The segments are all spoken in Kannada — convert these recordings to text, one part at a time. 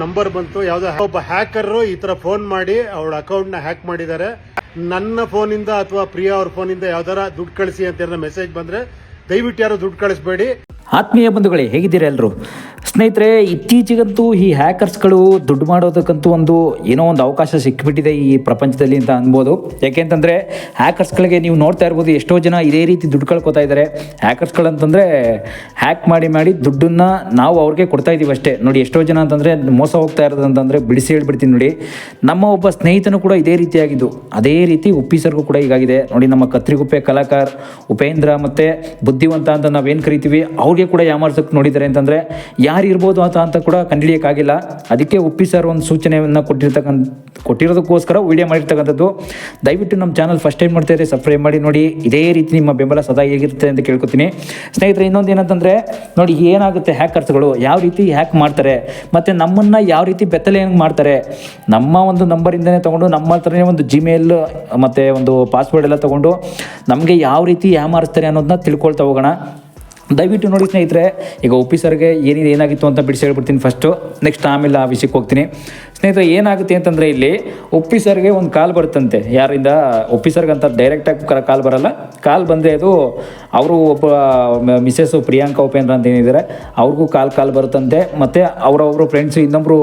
ನಂಬರ್ ಬಂತು, ಯಾವ್ದೋ ಒಬ್ಬ ಹ್ಯಾಕರ್ ಈ ತರ ಫೋನ್ ಮಾಡಿ ಅವಳ ಅಕೌಂಟ್ನ ಹ್ಯಾಕ್ ಮಾಡಿದ್ದಾರೆ. ನನ್ನ ಫೋನಿಂದ ಅಥವಾ ಪ್ರಿಯಾ ಅವ್ರ ಫೋನಿಂದ ಯಾವ್ದಾರ ದುಡ್ಡು ಕಳಿಸಿ ಅಂತ ಮೆಸೇಜ್ ಬಂದ್ರೆ ದಯವಿಟ್ಟು ಯಾರು ದುಡ್ಡು ಕಳಿಸ್ಬೇಡಿ. ಆತ್ಮೀಯ ಬಂಧುಗಳೇ, ಹೇಗಿದ್ದೀರಾ ಎಲ್ಲರೂ? ಸ್ನೇಹಿತರೆ, ಇತ್ತೀಚೆಗಂತೂ ಈ ಹ್ಯಾಕರ್ಸ್ಗಳು ದುಡ್ಡು ಮಾಡೋದಕ್ಕಂತೂ ಒಂದು ಏನೋ ಒಂದು ಅವಕಾಶ ಸಿಕ್ಕಿಬಿಟ್ಟಿದೆ ಈ ಪ್ರಪಂಚದಲ್ಲಿ ಅಂತ ಅನ್ಬೋದು. ಯಾಕೆಂತಂದರೆ, ಹ್ಯಾಕರ್ಸ್ಗಳಿಗೆ ನೀವು ನೋಡ್ತಾ ಇರ್ಬೋದು ಎಷ್ಟೋ ಜನ ಇದೇ ರೀತಿ ದುಡ್ಡು ಕಳ್ಕೊತಾ ಇದ್ದಾರೆ. ಹ್ಯಾಕರ್ಸ್ಗಳಂತಂದರೆ ಹ್ಯಾಕ್ ಮಾಡಿ ಮಾಡಿ ದುಡ್ಡನ್ನು ನಾವು ಅವ್ರಿಗೆ ಕೊಡ್ತಾ ಇದ್ದೀವಿ ಅಷ್ಟೇ. ನೋಡಿ, ಎಷ್ಟೋ ಜನ ಅಂತಂದರೆ, ಮೋಸ ಹೋಗ್ತಾ ಇರೋದು ಅಂತಂದರೆ ಬಿಡಿಸಿ ಹೇಳ್ಬಿಡ್ತೀನಿ ನೋಡಿ. ನಮ್ಮ ಒಬ್ಬ ಸ್ನೇಹಿತನು ಕೂಡ ಇದೇ ರೀತಿಯಾಗಿದ್ದು. ಅದೇ ರೀತಿ ಉಪ್ಪಿಸರ್ಗೂ ಕೂಡ ಹೀಗಾಗಿದೆ. ನೋಡಿ, ನಮ್ಮ ಕತ್ರಿಗುಪ್ಪೆ ಕಲಾಕಾರ್ ಉಪೇಂದ್ರ ಮತ್ತು ಬುದ್ಧಿವಂತ ಅಂತ ನಾವೇನು ಕರಿತೀವಿ ಅವ್ರಿಗೆ ಕೂಡ ಯಾಮಾರ್ಸಕ್ಕೆ ನೋಡಿದ್ದಾರೆ ಅಂತಂದರೆ ಯಾರು ಇರ್ಬೋದು ಅಂತ ಅಂತ ಕೂಡ ಕಂಡುಹಿಡಿಯೋಕ್ಕಾಗಿಲ್ಲ ಅದಕ್ಕೆ ಉಪ್ಪಿ ಸರ್ ಒಂದು ಸೂಚನೆಯನ್ನು ಕೊಟ್ಟಿರ್ತಕ್ಕಂಥ, ಕೊಟ್ಟಿರೋದಕ್ಕೋಸ್ಕರ ವಿಡಿಯೋ ಮಾಡಿರ್ತಕ್ಕಂಥದ್ದು. ದಯವಿಟ್ಟು ನಮ್ಮ ಚಾನಲ್ ಫಸ್ಟ್ ಟೈಮ್ ಮಾಡ್ತಾ ಇದ್ರೆ ಸಬ್ಸ್ಕ್ರೈಬ್ ಮಾಡಿ, ನೋಡಿ ಇದೇ ರೀತಿ ನಿಮ್ಮ ಬೆಂಬಲ ಸದಾ ಹೇಗಿರುತ್ತೆ ಅಂತ ಕೇಳ್ಕೊತೀನಿ. ಸ್ನೇಹಿತರೆ, ಇನ್ನೊಂದು ಏನಂತಂದರೆ, ನೋಡಿ ಏನಾಗುತ್ತೆ ಹ್ಯಾಕರ್ಸ್ಗಳು ಯಾವ ರೀತಿ ಹ್ಯಾಕ್ ಮಾಡ್ತಾರೆ, ಮತ್ತು ನಮ್ಮನ್ನು ಯಾವ ರೀತಿ ಬೆತ್ತಲೆ ಹೆಂಗೆ ಮಾಡ್ತಾರೆ. ನಮ್ಮ ಒಂದು ನಂಬರಿಂದನೇ ತೊಗೊಂಡು, ನಮ್ಮ ಹತ್ರನೇ ಒಂದು ಜಿಮೇಲ್ ಮತ್ತು ಒಂದು ಪಾಸ್ವರ್ಡ್ ಎಲ್ಲ ತೊಗೊಂಡು, ನಮಗೆ ಯಾವ ರೀತಿ ಯಾಮಾರಿಸ್ತಾರೆ ಅನ್ನೋದನ್ನ ತಿಳ್ಕೊಳ್ತಾ ಹೋಗೋಣ. ದಯವಿಟ್ಟು ನೋಡಿ ಸ್ನೇಹಿತರೆ, ಈಗ ಆಫೀಸರ್ಗೆ ಏನಿದೆ, ಏನಾಗಿತ್ತು ಅಂತ ಬಿಡಿಸಿ ಹೇಳ್ಬಿಡ್ತೀನಿ ಫಸ್ಟು ನೆಕ್ಸ್ಟ್ ಆಮೇಲೆ ಆ ವಿಷಯಕ್ಕೆ ಹೋಗ್ತೀನಿ. ಸ್ನೇಹಿತರೆ, ಏನಾಗುತ್ತೆ ಅಂತಂದರೆ ಇಲ್ಲಿ ಆಫೀಸರ್ಗೆ ಒಂದು ಕಾಲ್ ಬರುತ್ತಂತೆ. ಯಾರಿಂದ? ಆಫೀಸರ್ಗೆ ಅಂತ ಡೈರೆಕ್ಟಾಗಿ ಕಾಲ್ ಬರಲ್ಲ. ಕಾಲ್ ಬಂದರೆ ಅದು ಅವರು ಒಬ್ಬ ಮಿಸ್ಸಸ್ಸು ಪ್ರಿಯಾಂಕಾ ಉಪೇಂದ್ರ ಅಂತ ಏನಿದ್ದಾರೆ, ಅವ್ರಿಗೂ ಕಾಲ್ ಕಾಲ್ ಬರುತ್ತಂತೆ. ಮತ್ತು ಅವರವರು ಫ್ರೆಂಡ್ಸು ಇನ್ನೊಬ್ಬರು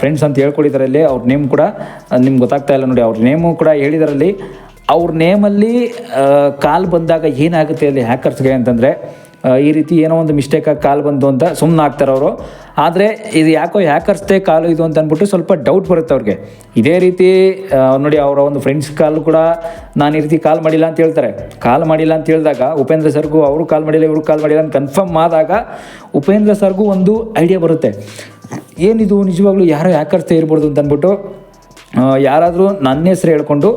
ಫ್ರೆಂಡ್ಸ್ ಅಂತ ಹೇಳ್ಕೊಡಿದ್ದಾರೆ ಅವ್ರ ನೇಮ್ ಕೂಡ, ನಿಮ್ಗೆ ಗೊತ್ತಾಗ್ತಾ ಇಲ್ಲ ನೋಡಿ, ಅವ್ರ ನೇಮು ಕೂಡ ಹೇಳಿದಾರಲ್ಲಿ, ಅವ್ರ ನೇಮಲ್ಲಿ ಕಾಲ್ ಬಂದಾಗ ಏನಾಗುತ್ತೆ ಅಲ್ಲಿ ಹ್ಯಾಕರ್ಸ್ಗೆ ಅಂತಂದರೆ ಈ ರೀತಿ ಏನೋ ಒಂದು ಮಿಸ್ಟೇಕಾಗಿ ಕಾಲು ಬಂತು ಅಂತ ಸುಮ್ಮನೆ ಆಗ್ತಾರೆ ಅವರು. ಆದರೆ ಇದು ಯಾಕೋ ಹ್ಯಾಕರ್ಸ್ದೇ ಕಾಲು ಇದು ಅಂತ ಅಂದ್ಬಿಟ್ಟು ಸ್ವಲ್ಪ ಡೌಟ್ ಬರುತ್ತೆ ಅವ್ರಿಗೆ. ಇದೇ ರೀತಿ ನೋಡಿ ಅವರ ಒಂದು ಫ್ರೆಂಡ್ಸ್ ಕಾಲ್ ಕೂಡ ನಾನು ಈ ರೀತಿ ಕಾಲ್ ಮಾಡಿಲ್ಲ ಅಂತ ಹೇಳ್ತಾರೆ. ಕಾಲ್ ಮಾಡಿಲ್ಲ ಅಂತ ಹೇಳಿದಾಗ ಉಪೇಂದ್ರ ಸರ್ಗೂ ಅವರು ಕಾಲ್ ಮಾಡಿಲ್ಲ, ಇವರು ಕಾಲ್ ಮಾಡಿಲ್ಲ ಅಂತ ಕನ್ಫರ್ಮ್ ಆದಾಗ ಉಪೇಂದ್ರ ಸರ್ಗೂ ಒಂದು ಐಡಿಯಾ ಬರುತ್ತೆ. ಏನಿದು ನಿಜವಾಗ್ಲೂ ಯಾರೋ ಹ್ಯಾಕರ್ಸ್ದೇ ಇರ್ಬೋದು ಅಂತ ಅಂದ್ಬಿಟ್ಟು ಯಾರಾದರೂ ನನ್ನ ಹೆಸರು ಹೇಳ್ಕೊಂಡು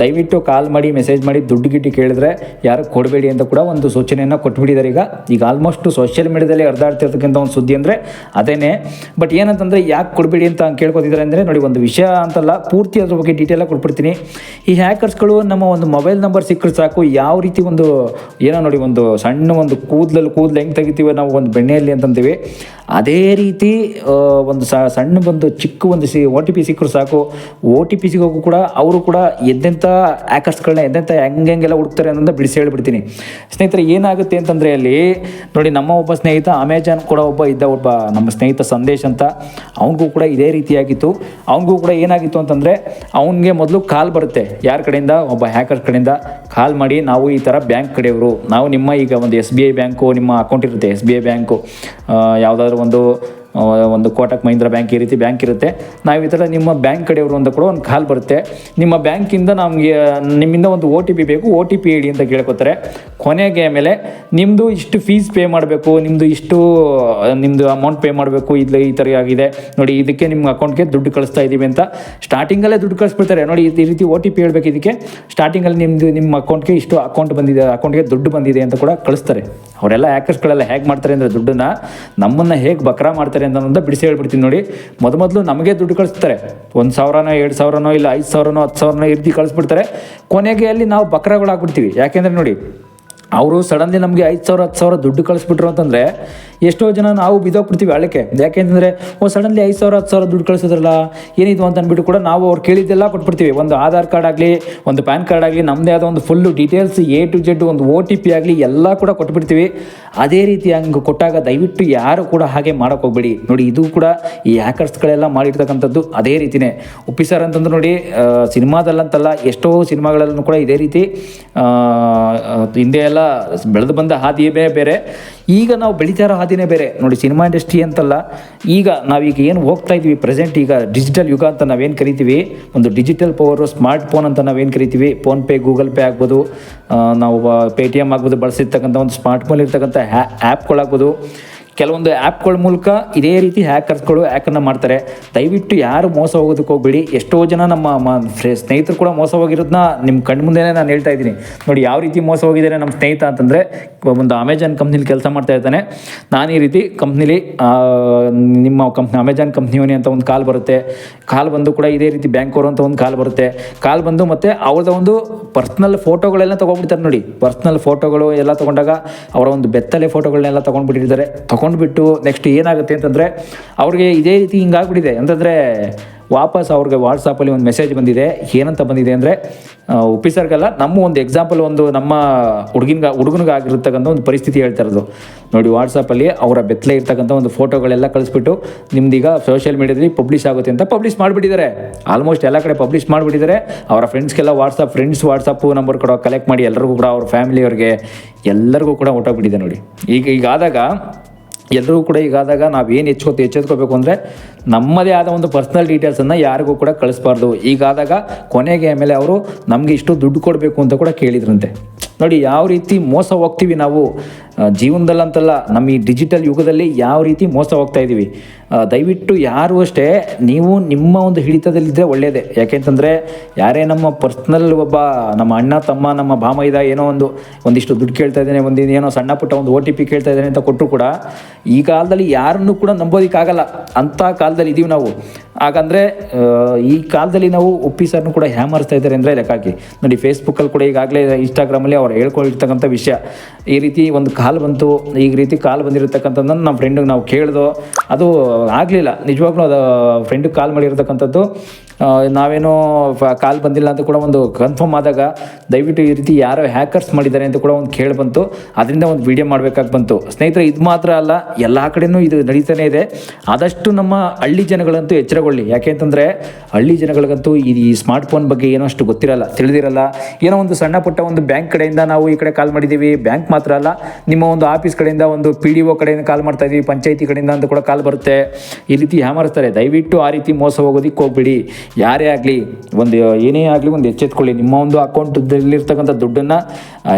ದಯವಿಟ್ಟು ಕಾಲ್ ಮಾಡಿ, ಮೆಸೇಜ್ ಮಾಡಿ, ದುಡ್ಡು ಗಿಡ್ಡು ಕೇಳಿದ್ರೆ ಯಾರು ಕೊಡಬೇಡಿ ಅಂತ ಕೂಡ ಒಂದು ಸೂಚನೆಯನ್ನು ಕೊಟ್ಬಿಟ್ಟಿದ್ದಾರೆ. ಈಗ ಈಗ ಆಲ್ಮೋಸ್ಟ್ ಸೋಷಿಯಲ್ ಮೀಡಿಯಾದಲ್ಲಿ ಹರಿದಾಡ್ತಿರ್ತಕ್ಕಂಥ ಒಂದು ಸುದ್ದಿ ಅಂದರೆ ಅದೇನೇ. ಬಟ್ ಏನಂತಂದರೆ ಯಾಕೆ ಕೊಡಬೇಡಿ ಅಂತ ಕೇಳ್ಕೊತಿದ್ದಾರೆ ಅಂದರೆ ನೋಡಿ, ಒಂದು ವಿಷಯ ಅಂತಲ್ಲ, ಪೂರ್ತಿ ಅದ್ರ ಬಗ್ಗೆ ಡೀಟೇಲಾಗಿ ಕೊಟ್ಬಿಡ್ತೀನಿ. ಈ ಹ್ಯಾಕರ್ಸ್ಗಳು ನಮ್ಮ ಒಂದು ಮೊಬೈಲ್ ನಂಬರ್ ಸಿಕ್ಕರೆ ಸಾಕು, ಯಾವ ರೀತಿ ಒಂದು, ಏನೋ ನೋಡಿ, ಒಂದು ಸಣ್ಣ ಒಂದು ಕೂದಲಲ್ಲಿ ಕೂದಲು ಹೆಂಗೆ ತೆಗಿತೀವಿ ನಾವು ಒಂದು ಬೆಣ್ಣೆಯಲ್ಲಿ ಅಂತಂತೀವಿ. ಅದೇ ರೀತಿ ಒಂದು ಸಣ್ಣ ಒಂದು ಚಿಕ್ಕ ಒಂದು ಸಿ ಒ ಟಿ ಪಿ ಸಿಕ್ಕರೆ ಸಾಕು. ಓ ಟಿ ಪಿ ಸಿಗೋಕ್ಕೂ ಕೂಡ, ಅವರು ಕೂಡ ಎದ್ದೆಂಥ ಹ್ಯಾಕರ್ಸ್ಗಳನ್ನ ಎದ್ದೆಂಥ ಹೆಂಗೆ ಹೆಂಗೆಲ್ಲ ಹುಡುಕ್ತಾರೆ ಅನ್ನೋದು ಬಿಡಿಸಿ ಹೇಳಿಬಿಡ್ತೀನಿ. ಸ್ನೇಹಿತರೆ, ಏನಾಗುತ್ತೆ ಅಂತಂದರೆ ಅಲ್ಲಿ ನೋಡಿ ನಮ್ಮ ಒಬ್ಬ ಸ್ನೇಹಿತ ಅಮೆಜಾನ್ ಕೂಡ ಒಬ್ಬ ಇದ್ದ ಒಬ್ಬ ನಮ್ಮ ಸ್ನೇಹಿತ ಸಂದೇಶ್ ಅಂತ. ಅವನಿಗೂ ಕೂಡ ಇದೇ ರೀತಿಯಾಗಿತ್ತು. ಅವನಿಗೂ ಕೂಡ ಏನಾಗಿತ್ತು ಅಂತಂದರೆ ಅವನಿಗೆ ಮೊದಲು ಕಾಲ್ ಬರುತ್ತೆ. ಯಾರ ಕಡೆಯಿಂದ? ಒಬ್ಬ ಹ್ಯಾಕರ್ ಕಡೆಯಿಂದ. ಕಾಲ್ ಮಾಡಿ ನಾವು ಈ ಥರ ಬ್ಯಾಂಕ್ ಕಡೆಯವರು. ನಾವು ನಿಮ್ಮ ಈಗ ಒಂದು ಎಸ್ ಬಿ ಐ ಬ್ಯಾಂಕು, ನಿಮ್ಮ ಅಕೌಂಟ್ ಇರುತ್ತೆ ಎಸ್ ಬಿ ಐ ಬ್ಯಾಂಕು. ಯಾವುದಾದ್ರೂ ಒಂದು ಒಂದು ಕೋಟಕ್ ಮಹೀಂದ್ರ ಬ್ಯಾಂಕ್ ಈ ರೀತಿ ಬ್ಯಾಂಕ್ ಇರುತ್ತೆ. ನಾವು ಈ ಥರ ನಿಮ್ಮ ಬ್ಯಾಂಕ್ ಕಡೆಯವರು ಅಂತ ಕೂಡ ಒಂದು ಕಾಲ್ ಬರುತ್ತೆ. ನಿಮ್ಮ ಬ್ಯಾಂಕಿಂದ ನಮಗೆ, ನಿಮ್ಮಿಂದ ಒಂದು ಓ ಟಿ ಪಿ ಬೇಕು, ಓ ಟಿ ಪಿ ಹೇಳಿ ಅಂತ ಕೇಳ್ಕೊತಾರೆ. ಕೊನೆಗೆ ಮೇಲೆ ನಿಮ್ಮದು ಇಷ್ಟು ಫೀಸ್ ಪೇ ಮಾಡಬೇಕು ನಿಮ್ಮದು ಇಷ್ಟು ನಿಮ್ಮದು ಅಮೌಂಟ್ ಪೇ ಮಾಡಬೇಕು ಇದು ಈ ಥರ ಆಗಿದೆ. ನೋಡಿ, ಇದಕ್ಕೆ ನಿಮ್ಮ ಅಕೌಂಟ್ಗೆ ದುಡ್ಡು ಕಳಿಸ್ತಾ ಇದ್ದೀವಿ ಅಂತ. ಸ್ಟಾರ್ಟಿಂಗಲ್ಲೇ ದುಡ್ಡು ಕಳಿಸ್ಬಿಡ್ತಾರೆ. ನೋಡಿ, ಈ ರೀತಿ ಓ ಟಿ ಪಿ ಹೇಳ್ಬೇಕು ಇದಕ್ಕೆ. ಸ್ಟಾರ್ಟಿಂಗಲ್ಲಿ ನಿಮ್ಮದು ನಿಮ್ಮ ಅಕೌಂಟ್ಗೆ ಇಷ್ಟು ಅಕೌಂಟ್ ಬಂದಿದೆ, ಅಕೌಂಟ್ಗೆ ದುಡ್ಡು ಬಂದಿದೆ ಅಂತ ಕೂಡ ಕಳಿಸ್ತಾರೆ. ಅವರೆಲ್ಲ ಹ್ಯಾಕರ್ಸ್ಗಳೆಲ್ಲ ಹೇಗೆ ಮಾಡ್ತಾರೆ ಅಂದರೆ ದುಡ್ಡನ್ನು ನಮ್ಮನ್ನು ಹೇಗೆ ಬಕ್ರಾ ಮಾಡ್ತಾರೆ ಅಂತ ಬಿಡಿಸಿ ಹೇಳ್ಬಿಡ್ತೀನಿ ನೋಡಿ. ಮೊದಮೊದಲು ನಮಗೆ ದುಡ್ಡು ಕಳಿಸ್ತಾರೆ. ಒಂದು ಸಾವಿರನೋ, ಎರಡು ಸಾವಿರನೋ, ಇಲ್ಲ ಐದು ಸಾವಿರನೋ, ಹತ್ತು ಸಾವಿರನೋ ಇರ್ದಿ ಕಳಿಸ್ಬಿಡ್ತಾರೆ. ಕೊನೆಗೆ ಅಲ್ಲಿ ನಾವು ಬಕ್ರಾಗಳಾಗ್ಬಿಡ್ತೀವಿ. ಯಾಕೆಂದರೆ ನೋಡಿ, ಅವರು ಸಡನ್ಲಿ ನಮಗೆ ಐದು ಸಾವಿರ, ಹತ್ತು ಸಾವಿರ ದುಡ್ಡು ಕಳಿಸ್ಬಿಟ್ರು ಅಂತಂದರೆ ಎಷ್ಟೋ ಜನ ನಾವು ಬಿದ್ದೋಗ್ಬಿಡ್ತೀವಿ ಹಳಕ್ಕೆ ಯಾಕೆಂತಂದರೆ ಓ ಸಡನ್ಲಿ ಐದು ಸಾವಿರ, ಹತ್ತು ಸಾವಿರ ದುಡ್ಡು ಕಳಿಸಿದ್ರಲ್ಲ ಏನಿದು ಅಂತ ಅಂದ್ಬಿಟ್ಟು ಕೂಡ ನಾವು ಅವ್ರು ಕೇಳಿದ್ದೆಲ್ಲ ಕೊಟ್ಬಿಡ್ತೀವಿ. ಒಂದು ಆಧಾರ್ ಕಾರ್ಡ್ ಆಗಲಿ, ಒಂದು ಪ್ಯಾನ್ ಕಾರ್ಡ್ ಆಗಲಿ ನಮ್ಮದೇ ಆದ ಒಂದು full details A to Z ಒಂದು ಓ ಟಿ ಪಿ ಆಗಲಿ ಎಲ್ಲ ಕೂಡ ಕೊಟ್ಬಿಡ್ತೀವಿ. ಅದೇ ರೀತಿ ಹಂಗೆ ಕೊಟ್ಟಾಗ ದಯವಿಟ್ಟು ಯಾರು ಕೂಡ ಹಾಗೆ ಮಾಡೋಕೆ ಹೋಗ್ಬೇಡಿ. ನೋಡಿ, ಇದು ಕೂಡ ಈ ಹ್ಯಾಕರ್ಸ್ಗಳೆಲ್ಲ ಮಾಡಿರ್ತಕ್ಕಂಥದ್ದು ಅದೇ ರೀತಿನೇ. ಉಪ್ಪಿಸರ್ ಅಂತಂದ್ರೆ ನೋಡಿ ಸಿನಿಮಾದಲ್ಲಂತಲ್ಲ ಎಷ್ಟೋ ಸಿನಿಮಾಗಳಲ್ಲೂ ಕೂಡ ಇದೇ ರೀತಿ ಹಿಂದೆ ಎಲ್ಲ ಬೆಳೆದು ಬಂದ ಹಾದಿಯೇ ಬೇರೆ. ಈಗ ನಾವು ಬೆಳೀತಾ ಇರೋ ಹಾದಿನೇ ಬೇರೆ. ನೋಡಿ, ಸಿನಿಮಾ ಇಂಡಸ್ಟ್ರಿ ಅಂತಲ್ಲ, ಈಗ ನಾವೀಗ ಏನು ಹೋಗ್ತಾ ಇದ್ದೀವಿ ಪ್ರೆಸೆಂಟ್ ಈಗ ಡಿಜಿಟಲ್ ಯುಗ ಅಂತ ನಾವೇನು ಕರಿತೀವಿ, ಒಂದು ಡಿಜಿಟಲ್ ಪವರು ಸ್ಮಾರ್ಟ್ ಫೋನ್ ಅಂತ ನಾವೇನು ಕರಿತೀವಿ ಫೋನ್ಪೇ ಗೂಗಲ್ ಪೇ ಆಗ್ಬೋದು ನಾವು ಪೇ ಟಿ ಎಂ ಆಗ್ಬೋದು, ಬಳಸಿರ್ತಕ್ಕಂಥ ಒಂದು ಸ್ಮಾರ್ಟ್ ಫೋನ್ ಇರ್ತಕ್ಕಂಥ ಆ್ಯಪ್ಗಳಾಗ್ಬೋದು ಕೆಲವೊಂದು ಆ್ಯಪ್ಗಳ ಮೂಲಕ ಇದೇ ರೀತಿ ಹ್ಯಾಕರ್ಸ್ಗಳು ಹ್ಯಾಕನ್ನು ಮಾಡ್ತಾರೆ. ದಯವಿಟ್ಟು ಯಾರು ಮೋಸ ಹೋಗೋದಕ್ಕೆ ಹೋಗ್ಬೇಡಿ. ಎಷ್ಟೋ ಜನ ನಮ್ಮ ಸ್ನೇಹಿತರು ಕೂಡ ಮೋಸ ಹೋಗಿರೋದನ್ನ ನಿಮ್ಮ ಕಣ್ಣು ನಾನು ಹೇಳ್ತಾ ಇದ್ದೀನಿ. ನೋಡಿ, ಯಾವ ರೀತಿ ಮೋಸ ಹೋಗಿದ್ದಾರೆ ನಮ್ಮ ಸ್ನೇಹಿತ ಅಂತಂದರೆ, ಒಂದು ಅಮೆಜಾನ್ ಕಂಪ್ನಿಲಿ ಕೆಲಸ ಮಾಡ್ತಾ ಇರ್ತಾನೆ. ನಾನು ಈ ರೀತಿ ಕಂಪ್ನಿಲಿ ನಿಮ್ಮ ಕಂಪ್ನಿ ಅಮೆಜಾನ್ ಕಂಪ್ನಿಯವನಿ ಅಂತ ಒಂದು ಕಾಲ್ ಬರುತ್ತೆ. ಕಾಲ್ ಬಂದು ಕೂಡ ಇದೇ ರೀತಿ ಬ್ಯಾಂಕ್ ಅವರು ಅಂತ ಒಂದು ಕಾಲ್ ಬರುತ್ತೆ. ಕಾಲ್ ಬಂದು ಮತ್ತು ಅವ್ರದ್ದು ಒಂದು ಪರ್ಸ್ನಲ್ ಫೋಟೋಗಳೆಲ್ಲ ತೊಗೊಂಡ್ಬಿಡ್ತಾರೆ ನೋಡಿ. ಪರ್ಸ್ನಲ್ ಫೋಟೋಗಳು ಎಲ್ಲ ತೊಗೊಂಡಾಗ ಅವರ ಒಂದು ಬೆತ್ತಲೆ ಫೋಟೋಗಳನ್ನೆಲ್ಲ ತೊಗೊಂಡ್ಬಿಟ್ಟಿರ್ತಾರೆ. ತೊಗೊಂಡು ಕೊಂಡ್ಬಿಟ್ಟು ನೆಕ್ಸ್ಟ್ ಏನಾಗುತ್ತೆ ಅಂತಂದರೆ ಅವ್ರಿಗೆ ಇದೇ ರೀತಿ ಹಿಂಗಾಗ್ಬಿಟ್ಟಿದೆ. ಅಂತಂದರೆ ವಾಪಸ್ ಅವ್ರಿಗೆ ವಾಟ್ಸಪ್ಪಲ್ಲಿ ಒಂದು ಮೆಸೇಜ್ ಬಂದಿದೆ. ಏನಂತ ಬಂದಿದೆ ಅಂದರೆ ಉಪ್ಪಿಸರ್ಗೆಲ್ಲ ನಮ್ಮ ಒಂದು ಎಕ್ಸಾಂಪಲ್ ಒಂದು ನಮ್ಮ ಹುಡುಗಿನ್ಗ, ಹುಡುಗನಿಗಾಗಿರ್ತಕ್ಕಂಥ ಒಂದು ಪರಿಸ್ಥಿತಿ ಹೇಳ್ತಾ ಇರೋದು. ನೋಡಿ ವಾಟ್ಸಪ್ಪಲ್ಲಿ ಅವರ ಬೆತ್ತಲೆ ಇರ್ತಕ್ಕಂಥ ಒಂದು ಫೋಟೋಗಳೆಲ್ಲ ಕಳಿಸ್ಬಿಟ್ಟು ನಿಮ್ದೀಗ ಸೋಷಿಯಲ್ ಮೀಡಿಯಾದಲ್ಲಿ ಪಬ್ಲಿಷ್ ಆಗುತ್ತೆ ಅಂತ ಪಬ್ಲಿಷ್ ಮಾಡಿಬಿಟ್ಟಿದ್ದಾರೆ. ಆಲ್ಮೋಸ್ಟ್ ಎಲ್ಲ ಕಡೆ ಪಬ್ಲಿಷ್ ಮಾಡಿಬಿಟ್ಟಿದ್ದಾರೆ. ಅವರ ಫ್ರೆಂಡ್ಸ್ಗೆಲ್ಲ ವಾಟ್ಸಪ್ ಫ್ರೆಂಡ್ಸ್ ವಾಟ್ಸಪ್ಪು ನಂಬರ್ ಕೂಡ ಕಲೆಕ್ಟ್ ಮಾಡಿ ಎಲ್ಲರಿಗೂ ಕೂಡ ಅವ್ರ ಫ್ಯಾಮಿಲಿಯವ್ರಿಗೆ ಎಲ್ಲರಿಗೂ ಕೂಡ ಹೊಟ್ಟೋಗ್ಬಿಟ್ಟಿದೆ ನೋಡಿ. ಈಗ ಈಗ ಆದಾಗ ಎಲ್ಲರೂ ಕೂಡ ಈಗ ಆದಾಗ ನಾವು ಏನು ಹೆಚ್ಕೋತ ಎಚ್ಚೆತ್ಕೋಬೇಕು ಅಂದರೆ ನಮ್ಮದೇ ಆದ ಒಂದು ಪರ್ಸ್ನಲ್ ಡೀಟೇಲ್ಸನ್ನು ಯಾರಿಗೂ ಕೂಡ ಕಳಿಸ್ಬಾರ್ದು. ಈಗಾದಾಗ ಕೊನೆಗೆ ಆಮೇಲೆ ಅವರು ನಮಗೆ ಇಷ್ಟು ದುಡ್ಡು ಕೊಡಬೇಕು ಅಂತ ಕೂಡ ಕೇಳಿದ್ರಂತೆ. ನೋಡಿ, ಯಾವ ರೀತಿ ಮೋಸ ಹೋಗ್ತೀವಿ ನಾವು ಜೀವನದಲ್ಲಂತಲ್ಲ, ನಮ್ಮ ಈ ಡಿಜಿಟಲ್ ಯುಗದಲ್ಲಿ ಯಾವ ರೀತಿ ಮೋಸ ಹೋಗ್ತಾ ಇದ್ದೀವಿ ದಯವಿಟ್ಟು ಯಾರು ಅಷ್ಟೇ, ನೀವು ನಿಮ್ಮ ಒಂದು ಹಿಡಿತದಲ್ಲಿದ್ದರೆ ಒಳ್ಳೆಯದೇ ಯಾಕೆಂತಂದರೆ, ಯಾರೇ ನಮ್ಮ ಪರ್ಸ್ನಲ್ ಒಬ್ಬ, ನಮ್ಮ ಅಣ್ಣ, ತಮ್ಮ, ನಮ್ಮ ಭಾಮೈದ ಏನೋ ಒಂದು, ಒಂದಿಷ್ಟು ದುಡ್ಡು ಕೇಳ್ತಾ ಇದ್ದಾನೆ, ಒಂದು ಏನೋ ಸಣ್ಣ ಪುಟ್ಟ ಒಂದು ಓ ಟಿ ಪಿ ಕೇಳ್ತಾ ಇದ್ದಾನೆ ಅಂತ ಕೊಟ್ಟರು ಕೂಡ, ಈ ಕಾಲದಲ್ಲಿ ಯಾರನ್ನು ಕೂಡ ನಂಬೋದಕ್ಕಾಗಲ್ಲ. ಅಂಥ ಕಾಲದಲ್ಲಿ ಇದ್ದೀವಿ ನಾವು ಹಾಗಂದರೆ ಈ ಕಾಲದಲ್ಲಿ ನಾವು ಒಪ್ಪಿಸರ್ನು ಕೂಡ ಹ್ಯಾಮರ್ಸ್ತಾ ಇದ್ದಾರೆ ಅಂದರೆ ಲೆಕ್ಕಾಕಿ ನೋಡಿ ಫೇಸ್ಬುಕ್ಕಲ್ಲಿ ಕೂಡ ಈಗಾಗಲೇ ಇನ್ಸ್ಟಾಗ್ರಾಮಲ್ಲಿ ಅವ್ರು ಹೇಳ್ಕೊಂಡಿರ್ತಕ್ಕಂಥ ವಿಷಯ. ಈ ರೀತಿ ಒಂದು ಕಾಲ್ ಬಂತು, ಈ ರೀತಿ ಕಾಲ್ ಬಂದಿರತಕ್ಕಂಥದ್ದನ್ನು ನಮ್ಮ ಫ್ರೆಂಡಿಗೆ ನಾವು ಕೇಳ್ದೋ, ಅದು ಆಗಲಿಲ್ಲ. ನಿಜವಾಗ್ಲೂ ಅದು ಫ್ರೆಂಡಿಗೆ ಕಾಲ್ ಮಾಡಿರ್ತಕ್ಕಂಥದ್ದು ನಾವೇನೋ ಕಾಲ್ ಬಂದಿಲ್ಲ ಅಂತ ಕೂಡ ಒಂದು ಕನ್ಫರ್ಮ್ ಆದಾಗ, ದಯವಿಟ್ಟು ಈ ರೀತಿ ಯಾರೋ ಹ್ಯಾಕರ್ಸ್ ಮಾಡಿದ್ದಾರೆ ಅಂತ ಕೂಡ ಒಂದು ಕೇಳಿ ಬಂತು. ಅದರಿಂದ ಒಂದು ವಿಡಿಯೋ ಮಾಡಬೇಕಾಗಿ ಬಂತು. ಸ್ನೇಹಿತರೆ, ಇದು ಮಾತ್ರ ಅಲ್ಲ, ಎಲ್ಲ ಕಡೆಯೂ ಇದು ನಡೀತಾನೆ ಇದೆ. ಆದಷ್ಟು ನಮ್ಮ ಹಳ್ಳಿ ಜನಗಳಂತೂ ಎಚ್ಚರಗೊಳ್ಳಿ ಯಾಕೆ ಅಂತಂದರೆ ಹಳ್ಳಿ ಜನಗಳಿಗಂತೂ ಈ ಸ್ಮಾರ್ಟ್ ಫೋನ್ ಬಗ್ಗೆ ಏನೋ ಅಷ್ಟು ಗೊತ್ತಿರಲ್ಲ, ತಿಳಿದಿರಲ್ಲ. ಏನೋ ಒಂದು ಸಣ್ಣ ಪುಟ್ಟ ಒಂದು ಬ್ಯಾಂಕ್ ಕಡೆಯಿಂದ ನಾವು ಈ ಕಡೆ ಕಾಲ್ ಮಾಡಿದ್ದೀವಿ. ಬ್ಯಾಂಕ್ ಮಾತ್ರ ಅಲ್ಲ, ನಿಮ್ಮ ಒಂದು ಆಫೀಸ್ ಕಡೆಯಿಂದ ಒಂದು ಪಿ ಡಿ ಒ ಕಡೆಯಿಂದ ಕಾಲ್ ಮಾಡ್ತಾ ಇದ್ದೀವಿ ಪಂಚಾಯತಿ ಕಡೆಯಿಂದ ಅಂತ ಕೂಡ ಕಾಲ್ ಬರುತ್ತೆ. ಈ ರೀತಿ ಹ್ಯಾಮರಿಸ್ತಾರೆ ದಯವಿಟ್ಟು ಆ ರೀತಿ ಮೋಸ ಹೋಗೋದಕ್ಕೆ ಹೋಗ್ಬಿಡಿ. ಯಾರೇ ಆಗಲಿ, ಒಂದು ಏನೇ ಆಗಲಿ ಒಂದು ಎಚ್ಚೆತ್ಕೊಳ್ಳಿ. ನಿಮ್ಮ ಒಂದು ಅಕೌಂಟಲ್ಲಿರ್ತಕ್ಕಂಥ ದುಡ್ಡನ್ನು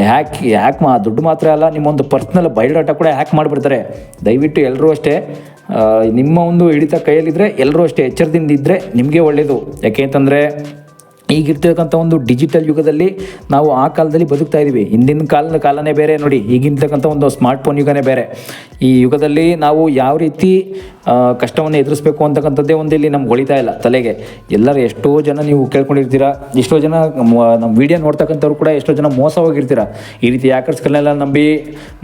ಹ್ಯಾಕ್ ಹ್ಯಾಕ್ ಮಾ, ದುಡ್ಡು ಮಾತ್ರ ಅಲ್ಲ, ನಿಮ್ಮ ಒಂದು ಪರ್ಸ್ನಲ್ ಬಯೋಡಾಟಾ ಕೂಡ ಹ್ಯಾಕ್ ಮಾಡಿಬಿಡ್ತಾರೆ. ದಯವಿಟ್ಟು ಎಲ್ಲರೂ ಅಷ್ಟೇ ನಿಮ್ಮ ಒಂದು ಹಿಡಿತ ಕೈಯಲ್ಲಿದ್ದರೆ ಎಲ್ಲರೂ ಅಷ್ಟೇ ಎಚ್ಚರದಿಂದ ಇದ್ದರೆ ನಿಮಗೆ ಒಳ್ಳೆಯದು ಯಾಕೆ ಅಂತಂದರೆ ಈಗಿರ್ತಕ್ಕಂಥ ಒಂದು ಡಿಜಿಟಲ್ ಯುಗದಲ್ಲಿ ನಾವು ಆ ಕಾಲದಲ್ಲಿ ಬದುಕ್ತಾ ಇದ್ದೀವಿ ಹಿಂದಿನ ಕಾಲದ ಕಾಲನೇ ಬೇರೆ ನೋಡಿ, ಈಗಿರ್ತಕ್ಕಂಥ ಒಂದು ಸ್ಮಾರ್ಟ್ ಫೋನ್ ಯುಗನೇ ಬೇರೆ. ಈ ಯುಗದಲ್ಲಿ ನಾವು ಯಾವ ರೀತಿ ಕಷ್ಟವನ್ನು ಎದುರಿಸ್ಬೇಕು ಅಂತಕ್ಕಂಥದ್ದೇ ಒಂದು ಇಲ್ಲಿ ನಮ್ಗೆ ಹೊಳಿತಾ ಇಲ್ಲ ತಲೆಗೆ. ಎಲ್ಲರೂ ಎಷ್ಟೋ ಜನ ನೀವು ಕೇಳ್ಕೊಂಡಿರ್ತೀರಾ, ಎಷ್ಟೋ ಜನ ನಮ್ಮ ವಿಡಿಯೋ ನೋಡ್ತಕ್ಕಂಥವ್ರು ಕೂಡ ಎಷ್ಟೋ ಜನ ಮೋಸ ಹೋಗಿರ್ತೀರ. ಈ ರೀತಿ ಯಾಕರ್ಸ್ಗಳನ್ನೆಲ್ಲ ನಂಬಿ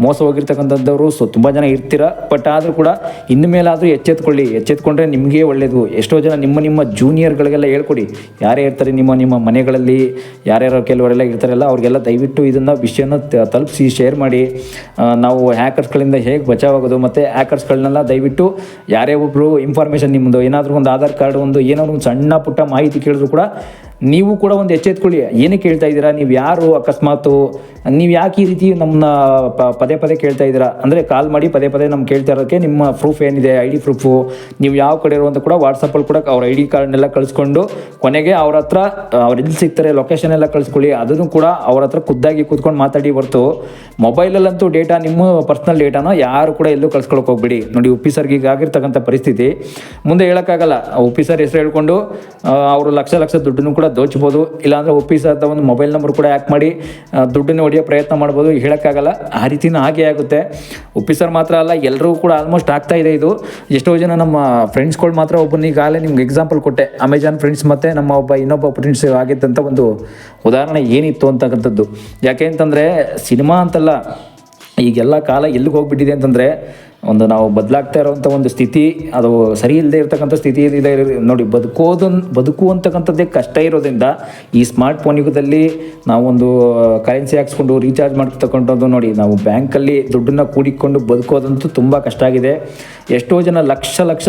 ಮೋಸ ಹೋಗಿರ್ತಕ್ಕಂಥದ್ದವರು ಸೊ, ತುಂಬ ಜನ ಇರ್ತೀರ. ಬಟ್ ಆದರೂ ಕೂಡ ಇನ್ನು ಮೇಲಾದರೂ ಎಚ್ಚೆತ್ಕೊಳ್ಳಿ. ಎಚ್ಚೆತ್ಕೊಂಡ್ರೆ ನಿಮಗೆ ಒಳ್ಳೆಯದು ಎಷ್ಟೋ ಜನ ನಿಮ್ಮ ನಿಮ್ಮ ಜೂನಿಯರ್ಗಳಿಗೆಲ್ಲ ಹೇಳ್ಕೊಡಿ. ಯಾರೇ ಇರ್ತಾರೆ ನಿಮ್ಮ ನಿಮ್ಮ ಮನೆಗಳಲ್ಲಿ, ಯಾರ್ಯಾರು ಕೆಲವರೆಲ್ಲ ಇರ್ತಾರಲ್ಲ, ಅವ್ರಿಗೆಲ್ಲ ದಯವಿಟ್ಟು ಇದನ್ನು ವಿಷಯನ ತಲುಪಿಸಿ, ಶೇರ್ ಮಾಡಿ. ನಾವು ಹ್ಯಾಕರ್ಸ್ಗಳಿಂದ ಹೇಗೆ ಬಚಾವಾಗೋದು ಮತ್ತು ಆ್ಯಕರ್ಸ್ಗಳನ್ನೆಲ್ಲ ದಯವಿಟ್ಟು ಯಾರೇ ಒಬ್ಬರು ಇನ್ಫಾರ್ಮೇಷನ್ ನಿಮ್ಮದು ಏನಾದರೂ ಒಂದು ಆಧಾರ್ ಕಾರ್ಡ್ ಒಂದು ಏನಾದರೂ ಒಂದು ಸಣ್ಣ ಪುಟ್ಟ ಮಾಹಿತಿ ಕೇಳಿದ್ರು ಕೂಡ ನೀವು ಕೂಡ ಒಂದು ಎಚ್ಚೆತ್ಕೊಳ್ಳಿ. ಏನಕ್ಕೆ ಕೇಳ್ತಾ ಇದ್ದೀರಾ, ನೀವು ಯಾರು ಅಕಸ್ಮಾತು, ನೀವು ಯಾಕೆ ಈ ರೀತಿ ನಮ್ಮನ್ನ ಪದೇ ಪದೇ ಕೇಳ್ತಾ ಇದ್ದೀರಾ? ಅಂದರೆ ಕಾಲ್ ಮಾಡಿ ಪದೇ ಪದೇ ನಮ್ಗೆ ಕೇಳ್ತಾ ಇರೋಕ್ಕೆ ನಿಮ್ಮ ಪ್ರೂಫ್ ಏನಿದೆ ಐ ಡಿ ಪ್ರೂಫು ನೀವು ಯಾವ ಕಡೆ ಇರುವಂತ ಕೂಡ ವಾಟ್ಸಪ್ಪಲ್ಲಿ ಕೂಡ ಅವ್ರ ಐ ಡಿ ಕಾರ್ಡ್ನೆಲ್ಲ ಕಳಿಸ್ಕೊಂಡು ಕೊನೆಗೆ ಅವ್ರ ಹತ್ರ, ಅವ್ರು ಎಲ್ಲಿ ಸಿಗ್ತಾರೆ ಲೊಕೇಶನ್ ಎಲ್ಲ ಕಳಿಸ್ಕೊಳ್ಳಿ. ಅದನ್ನು ಕೂಡ ಅವ್ರ ಹತ್ರ ಖುದ್ದಾಗಿ ಕೂತ್ಕೊಂಡು ಮಾತಾಡಿ ಹೊರತು ಮೊಬೈಲಲ್ಲಂತೂ ಡೇಟಾ ನಿಮ್ಮ ಪರ್ಸ್ನಲ್ ಡೇಟಾನ ಯಾರು ಕೂಡ ಎಲ್ಲೂ ಕಳ್ಸ್ಕೊಳಕ್ಕೆ ಹೋಗ್ಬಿಡಿ. ನೋಡಿ ಉಪ್ಪಿಸರ್ಗೆ ಈಗ ಆಗಿರ್ತಕ್ಕಂಥ ಪರಿಸ್ಥಿತಿ. ಮುಂದೆ ಹೇಳೋಕ್ಕಾಗಲ್ಲ. ಉಪ್ಪಿಸರ್ ಹೆಸರು ಹೇಳ್ಕೊಂಡು ಅವರು ಲಕ್ಷ ಲಕ್ಷ ದುಡ್ಡನ್ನು ಕೂಡ ದೋಚ್ಬೋದು. ಇಲ್ಲಾಂದರೆ ಒಪ್ಪಿಸದ ಒಂದು ಮೊಬೈಲ್ ನಂಬರ್ ಕೂಡ ಹ್ಯಾಕ್ ಮಾಡಿ ದುಡ್ಡನ್ನು ಹೊಡೆಯೋ ಪ್ರಯತ್ನ ಮಾಡ್ಬೋದು. ಹೇಳೋಕ್ಕಾಗಲ್ಲ. ಆ ರೀತಿನೂ ಹಾಗೆ ಆಗುತ್ತೆ. ಒಪ್ಪಿಸರ್ ಮಾತ್ರ ಅಲ್ಲ ಎಲ್ಲರೂ ಕೂಡ ಆಲ್ಮೋಸ್ಟ್ ಆಗ್ತಾ ಇದೆ ಇದು. ಎಷ್ಟೋ ಜನ ನಮ್ಮ ಫ್ರೆಂಡ್ಸ್ಗಳು ಮಾತ್ರ ಒಬ್ಬನ ಈಗಾಗಲೇ ನಿಮ್ಗೆ ಎಕ್ಸಾಂಪಲ್ ಕೊಟ್ಟೆ. ಅಮೆಜಾನ್ ಫ್ರೆಂಡ್ಸ್ ಮತ್ತು ನಮ್ಮ ಒಬ್ಬ ಇನ್ನೊಬ್ಬ ಫ್ರೆಂಡ್ಸ್ ಆಗಿದ್ದಂಥ ಒಂದು ಉದಾಹರಣೆ ಏನಿತ್ತು ಅಂತಕ್ಕಂಥದ್ದು. ಯಾಕೆ ಅಂತಂದರೆ, ಸಿನಿಮಾ ಅಂತಲ್ಲ, ಈಗೆಲ್ಲ ಕಾಲ ಎಲ್ಲಿಗೆ ಹೋಗ್ಬಿಟ್ಟಿದೆ ಅಂತಂದರೆ ಒಂದು ನಾವು ಬದಲಾಗ್ತಾ ಇರೋವಂಥ ಒಂದು ಸ್ಥಿತಿ, ಅದು ಸರಿ ಇಲ್ಲದೆ ಇರತಕ್ಕಂಥ ಸ್ಥಿತಿ ಇದೆ. ನೋಡಿ, ಬದುಕೋದು ಬದುಕು ಅಂತಕ್ಕಂಥದ್ದೇ ಕಷ್ಟ ಇರೋದ್ರಿಂದ ಈ ಸ್ಮಾರ್ಟ್ ಫೋನ್ ಯುಗದಲ್ಲಿ ನಾವೊಂದು ಕರೆನ್ಸಿ ಹಾಕ್ಸ್ಕೊಂಡು ರೀಚಾರ್ಜ್ ಮಾಡಿ ಮಾಡ್ತಕ್ಕಂಥದ್ದು ನೋಡಿ, ನಾವು ಬ್ಯಾಂಕಲ್ಲಿ ದುಡ್ಡನ್ನು ಕೂಡಿಕೊಂಡು ಬದುಕೋದಂತೂ ತುಂಬ ಕಷ್ಟ ಆಗಿದೆ. ಎಷ್ಟೋ ಜನ ಲಕ್ಷ ಲಕ್ಷ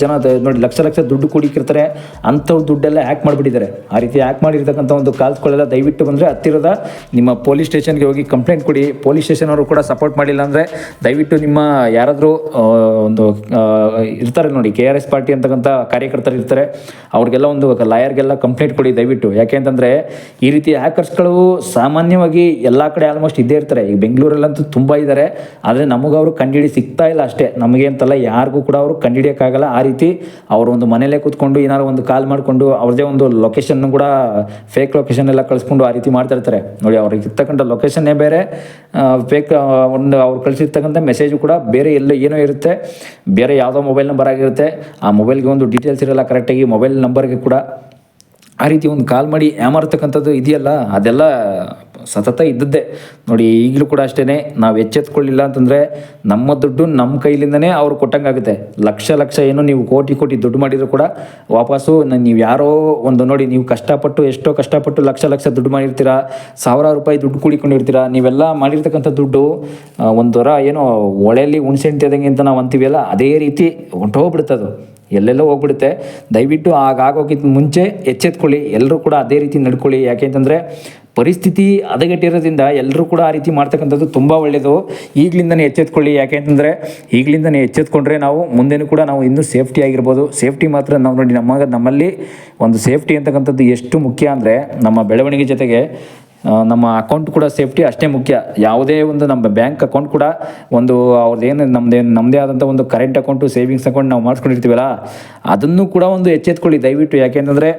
ಜನ ನೋಡಿ, ಲಕ್ಷ ಲಕ್ಷ ದುಡ್ಡು ಕೂಡಿಕಿರ್ತಾರೆ. ಅಂಥವ್ರು ದುಡ್ಡೆಲ್ಲ ಹ್ಯಾಕ್ ಮಾಡಿಬಿಟ್ಟಿದ್ದಾರೆ. ಆ ರೀತಿ ಹ್ಯಾಕ್ ಮಾಡಿರ್ತಕ್ಕಂಥ ಒಂದು ಕಾಲ್ಸ್ಗಳೆಲ್ಲ ದಯವಿಟ್ಟು ಬಂದರೆ ಹತ್ತಿರದ ನಿಮ್ಮ ಪೊಲೀಸ್ ಸ್ಟೇಷನ್ಗೆ ಹೋಗಿ ಕಂಪ್ಲೇಂಟ್ ಕೊಡಿ. ಪೊಲೀಸ್ ಸ್ಟೇಷನ್ ಅವರು ಕೂಡ ಸಪೋರ್ಟ್ ಮಾಡಿಲ್ಲ ಅಂದರೆ ದಯವಿಟ್ಟು ನಿಮ್ಮ ಯಾರಾದರೂ ಒಂದು ಇರ್ತಾರೆ ನೋಡಿ ಕೆ ಆರ್ ಎಸ್ ಪಾರ್ಟಿ ಅಂತಕ್ಕಂಥ ಕಾರ್ಯಕರ್ತರು ಇರ್ತಾರೆ. ಅವ್ರಿಗೆಲ್ಲ ಒಂದು ಲಾಯರ್ಗೆಲ್ಲ ಕಂಪ್ಲೇಂಟ್ ಕೊಡಿ, ದಯವಿಟ್ಟು. ಯಾಕೆ ಅಂತಂದರೆ, ಈ ರೀತಿ ಹ್ಯಾಕರ್ಸ್ಗಳು ಸಾಮಾನ್ಯವಾಗಿ ಎಲ್ಲ ಕಡೆ ಆಲ್ಮೋಸ್ಟ್ ಇದ್ದೇ ಇರ್ತಾರೆ. ಈಗ ಬೆಂಗಳೂರಲ್ಲಂತೂ ತುಂಬ ಇದ್ದಾರೆ ಆದರೆ ನಮಗೆ ಅವರು ಕಂಡಿಡಿ ಸಿಗ್ತಾ ಇಲ್ಲ ಅಷ್ಟೇ. ನಮಗೆ ಅಂತಲ್ಲ ಯಾರಿಗೂ ಕೂಡ ಅವರು ಕಂಡಿಡಿಯೋಕ್ಕಾಗಲ್ಲ. ಆ ರೀತಿ ಅವರು ಒಂದು ಮನೇಲೇ ಕೂತ್ಕೊಂಡು ಏನಾದ್ರು ಒಂದು ಕಾಲ್ ಮಾಡಿಕೊಂಡು ಅವ್ರದ್ದೇ ಒಂದು ಲೊಕೇಶನ್ ಕೂಡ ಫೇಕ್ ಲೊಕೇಶನ್ ಎಲ್ಲ ಕಳಿಸ್ಕೊಂಡು ಆ ರೀತಿ ಮಾಡ್ತಾ ಇರ್ತಾರೆ. ನೋಡಿ, ಅವ್ರಿಗೆ ಇರ್ತಕ್ಕಂಥ ಲೊಕೇಶನ್ನೇ ಬೇರೆ ಫೇಕ್ ಒಂದು ಅವ್ರು ಕಳಿಸಿರ್ತಕ್ಕಂಥ ಮೆಸೇಜು ಕೂಡ ಬೇರೆ ಎಲ್ಲ ಏನೋ ಇರುತ್ತೆ, ಬೇರೆ ಯಾವುದೋ ಮೊಬೈಲ್ ನಂಬರ್ ಆಗಿರುತ್ತೆ, ಆ ಮೊಬೈಲ್ಗೆ ಒಂದು ಡೀಟೇಲ್ಸ್ ಇರಲ್ಲ ಕರೆಕ್ಟಾಗಿ ಮೊಬೈಲ್ ನಂಬರ್ಗೆ ಕೂಡ ಆ ರೀತಿ ಒಂದು ಕಾಲ್ ಮಾಡಿ ಯಾಮಾರ್ತಕ್ಕಂಥದ್ದು ಇದೆಯಲ್ಲ, ಅದೆಲ್ಲ ಸತತ ಇದ್ದದ್ದೇ. ನೋಡಿ, ಈಗಲೂ ಕೂಡ ಅಷ್ಟೇ ನಾವು ಎಚ್ಚೆತ್ಕೊಳ್ಳಿಲ್ಲ ಅಂತಂದರೆ ನಮ್ಮ ದುಡ್ಡು ನಮ್ಮ ಕೈಲಿಂದನೇ ಅವ್ರು ಕೊಟ್ಟಂಗಾಗುತ್ತೆ. ಲಕ್ಷ ಲಕ್ಷ ಏನು ನೀವು ಕೋಟಿ ಕೋಟಿ ದುಡ್ಡು ಮಾಡಿದರೂ ಕೂಡ ವಾಪಸ್ಸು ನೀವು ಯಾರೋ ಒಂದು ನೋಡಿ, ನೀವು ಕಷ್ಟಪಟ್ಟು ಎಷ್ಟೋ ಕಷ್ಟಪಟ್ಟು ಲಕ್ಷ ಲಕ್ಷ ದುಡ್ಡು ಮಾಡಿರ್ತೀರಾ, ಸಾವಿರಾರು ರೂಪಾಯಿ ದುಡ್ಡು ಕೂಡಿಕೊಂಡಿರ್ತೀರಾ, ನೀವೆಲ್ಲ ಮಾಡಿರ್ತಕ್ಕಂಥ ದುಡ್ಡು ಒಂದು ಒಂಥರ ಏನೋ ಒಳೆಯಲ್ಲಿ ಹುಣ್ಸೆಹಣ್ಣು ತೆದಂಗೆ ಅಂತ ನಾವು ಅಂತೀವಲ್ಲ, ಅದೇ ರೀತಿ ಹೊಂಟೋಗ್ಬಿಡುತ್ತೆ ಅದು ಎಲ್ಲೆಲ್ಲೋ ಹೋಗ್ಬಿಡುತ್ತೆ. ದಯವಿಟ್ಟು ಆಗೋಕ್ಕಿಂತ ಮುಂಚೆ ಎಚ್ಚೆತ್ಕೊಳ್ಳಿ. ಎಲ್ಲರೂ ಕೂಡ ಅದೇ ರೀತಿ ನಡ್ಕೊಳ್ಳಿ. ಯಾಕೆಂತಂದರೆ ಪರಿಸ್ಥಿತಿ ಹದಗೆಟ್ಟಿರೋದ್ರಿಂದ ಎಲ್ಲರೂ ಕೂಡ ಆ ರೀತಿ ಮಾಡ್ತಕ್ಕಂಥದ್ದು ತುಂಬ ಒಳ್ಳೆಯದು ಈಗಲಿಂದನೇ ಎಚ್ಚೆತ್ಕೊಳ್ಳಿ. ಯಾಕೆಂತಂದರೆ ಈಗಲಿಂದನೇ ಎಚ್ಚೆತ್ಕೊಂಡ್ರೆ ನಾವು ಮುಂದೆನೂ ಕೂಡ ನಾವು ಇನ್ನೂ ಸೇಫ್ಟಿ ಆಗಿರ್ಬೋದು. ಸೇಫ್ಟಿ ಮಾತ್ರ ನಾವು ನೋಡಿ ನಮ್ಮ ನಮ್ಮಲ್ಲಿ ಒಂದು ಸೇಫ್ಟಿ ಅಂತಕ್ಕಂಥದ್ದು ಎಷ್ಟು ಮುಖ್ಯ ಅಂದರೆ ನಮ್ಮ ಬೆಳವಣಿಗೆ ಜೊತೆಗೆ ನಮ್ಮ ಅಕೌಂಟ್ ಕೂಡ ಸೇಫ್ಟಿ ಅಷ್ಟೇ ಮುಖ್ಯ. ಯಾವುದೇ ಒಂದು ನಮ್ಮ ಬ್ಯಾಂಕ್ ಅಕೌಂಟ್ ಕೂಡ ಒಂದು ಅವ್ರದ್ದೇನು ನಮ್ಮದೇ ನಮ್ಮದೇ ಆದಂಥ ಒಂದು ಕರೆಂಟ್ ಅಕೌಂಟು ಸೇವಿಂಗ್ಸ್ ಅಕೌಂಟ್ ನಾವು ಮಾಡಿಸ್ಕೊಂಡಿರ್ತೀವಲ್ಲ, ಅದನ್ನು ಕೂಡ ಒಂದು ಎಚ್ಚೆತ್ಕೊಳ್ಳಿ. ದಯವಿಟ್ಟು ಯಾಕೆಂತಂದರೆ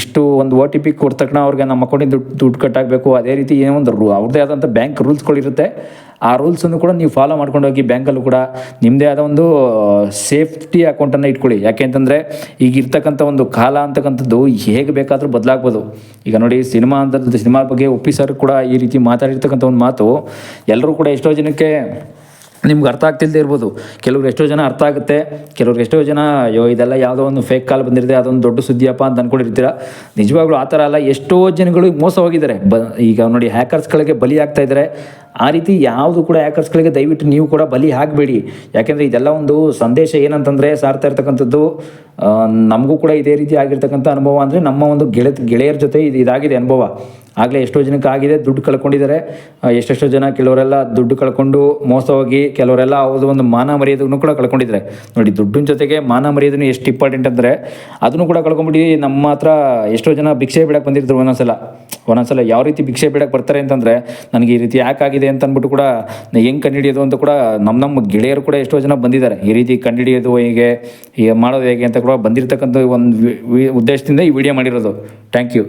ಇಷ್ಟು ಒಂದು ಒ ಟಿ ಪಿ ಕೊಟ್ಟ ತಕ್ಷಣ ಅವ್ರಿಗೆ ನಮ್ಮ ಅಕೌಂಟಿಂದ ದುಡ್ಡು ದುಡ್ಡು ಕಟ್ಟಾಗಬೇಕು ಅದೇ ರೀತಿ ಏನೋ ಒಂದು ರೂ ಅವ್ರದ್ದೇ ಆದಂಥ ಬ್ಯಾಂಕ್ ರೂಲ್ಸ್ಗಳಿರುತ್ತೆ ಆ ರೂಲ್ಸನ್ನು ಕೂಡ ನೀವು ಫಾಲೋ ಮಾಡ್ಕೊಂಡು ಹೋಗಿ ಬ್ಯಾಂಕಲ್ಲೂ ಕೂಡ ನಿಮ್ಮದೇ ಆದ ಒಂದು ಸೇಫ್ಟಿ ಅಕೌಂಟನ್ನು ಇಟ್ಕೊಳ್ಳಿ. ಯಾಕೆ ಅಂತಂದರೆ ಈಗ ಇರ್ತಕ್ಕಂಥ ಒಂದು ಕಾಲ ಅಂತಕ್ಕಂಥದ್ದು ಹೇಗೆ ಬೇಕಾದರೂ ಬದಲಾಗ್ಬೋದು. ಈಗ ನೋಡಿ, ಸಿನಿಮಾ ಅಂತ ಸಿನಿಮಾ ಬಗ್ಗೆ ಒಪ್ಪಿ ಸರ್ ಕೂಡ ಈ ರೀತಿ ಮಾತಾಡಿರ್ತಕ್ಕಂಥ ಒಂದು ಮಾತು ಎಲ್ಲರೂ ಕೂಡ ಎಷ್ಟೋ ಜನಕ್ಕೆ ನಿಮ್ಗೆ ಅರ್ಥ ಆಗ್ತಿಲ್ಲದೆ ಇರ್ಬೋದು. ಕೆಲವ್ರು ಎಷ್ಟೋ ಜನ ಅರ್ಥ ಆಗುತ್ತೆ. ಕೆಲವ್ರು ಎಷ್ಟೋ ಜನ, ಅಯ್ಯೋ, ಇದೆಲ್ಲ ಯಾವುದೋ ಒಂದು ಫೇಕ್ ಕಾಲ್ ಬಂದಿರುತ್ತೆ, ಅದೊಂದು ದೊಡ್ಡ ಸುದ್ದಿಯಪ್ಪ ಅಂತ ಅಂದ್ಕೊಂಡಿರ್ತೀರ ನಿಜವಾಗ್ಲೂ ಆ ಥರ ಅಲ್ಲ, ಎಷ್ಟೋ ಜನಗಳು ಮೋಸ ಹೋಗಿದ್ದಾರೆ ಬ, ಈಗ ನೋಡಿ ಹ್ಯಾಕರ್ಸ್ಗಳಿಗೆ ಬಲಿಯಾಗ್ತಾ ಇದ್ದಾರೆ. ಆ ರೀತಿ ಯಾವುದು ಕೂಡ ಹ್ಯಾಕರ್ಸ್ಗಳಿಗೆ ದಯವಿಟ್ಟು ನೀವು ಕೂಡ ಬಲಿ ಆಗಬೇಡಿ ಯಾಕೆಂದರೆ ಇದೆಲ್ಲ ಒಂದು ಸಂದೇಶ ಏನಂತಂದರೆ ಸಾರ್ತಾ ಇರ್ತಕ್ಕಂಥದ್ದು ನಮಗೂ ಕೂಡ ಇದೇ ರೀತಿ ಆಗಿರ್ತಕ್ಕಂಥ ಅನುಭವ ಅಂದರೆ ನಮ್ಮ ಒಂದು ಗೆಳೆ, ಗೆಳೆಯರ ಜೊತೆ ಇದು ಇದಾಗಿದೆ ಅನುಭವ. ಆಗಲೇ ಎಷ್ಟೋ ಜನಕ್ಕೆ ಆಗಿದೆ, ದುಡ್ಡು ಕಳ್ಕೊಂಡಿದ್ದಾರೆ. ಎಷ್ಟೆಷ್ಟೋ ಜನ ಕೆಲವರೆಲ್ಲ ದುಡ್ಡು ಕಳ್ಕೊಂಡು ಮೋಸ ಹೋಗಿ ಕೆಲವರೆಲ್ಲ ಅವ್ರದ್ದು ಒಂದು ಮಾನ ಮರ್ಯಾದೆಗೂ ಕೂಡ ಕಳ್ಕೊಂಡಿದ್ದಾರೆ. ನೋಡಿ, ದುಡ್ಡಿನ ಜೊತೆಗೆ ಮಾನ ಮರ್ಯಾದೆನೂ ಎಷ್ಟು ಇಂಪಾರ್ಟೆಂಟ್ ಅಂದರೆ ಅದನ್ನು ಕೂಡ ಕಳ್ಕೊಂಬಿಟ್ಟು ನಮ್ಮ ಹತ್ರ ಎಷ್ಟೋ ಜನ ಭಿಕ್ಷೆ ಬಿಡಕ್ಕೆ ಬಂದಿರ್ತಾರೆ ಒಂದೊಂದ್ಸಲ. ಒಂದೊಂದ್ಸಲ ಯಾವ ರೀತಿ ಭಿಕ್ಷೆ ಬಿಡಕ್ಕೆ ಬರ್ತಾರೆ ಅಂತಂದರೆ, ನನಗೆ ಈ ರೀತಿ ಯಾಕಾಗಿದೆ ಅಂತ ಅಂದ್ಬಿಟ್ಟು ಕೂಡ ಹೆಂಗೆ ಕಂಡುಹಿಡಿಯೋದು ಅಂತ ಕೂಡ ನಮ್ಮ ನಮ್ಮ ಗೆಳೆಯರು ಕೂಡ ಎಷ್ಟೋ ಜನ ಬಂದಿದ್ದಾರೆ. ಈ ರೀತಿ ಕಂಡುಹಿಡಿಯೋದು ಹೇಗೆ ಮಾಡೋದು ಹೇಗೆ ಅಂತ ಕೂಡ ಬಂದಿರತಕ್ಕಂಥ ಒಂದು ಉದ್ದೇಶದಿಂದ ಈ ವಿಡಿಯೋ ಮಾಡಿರೋದು. Thank you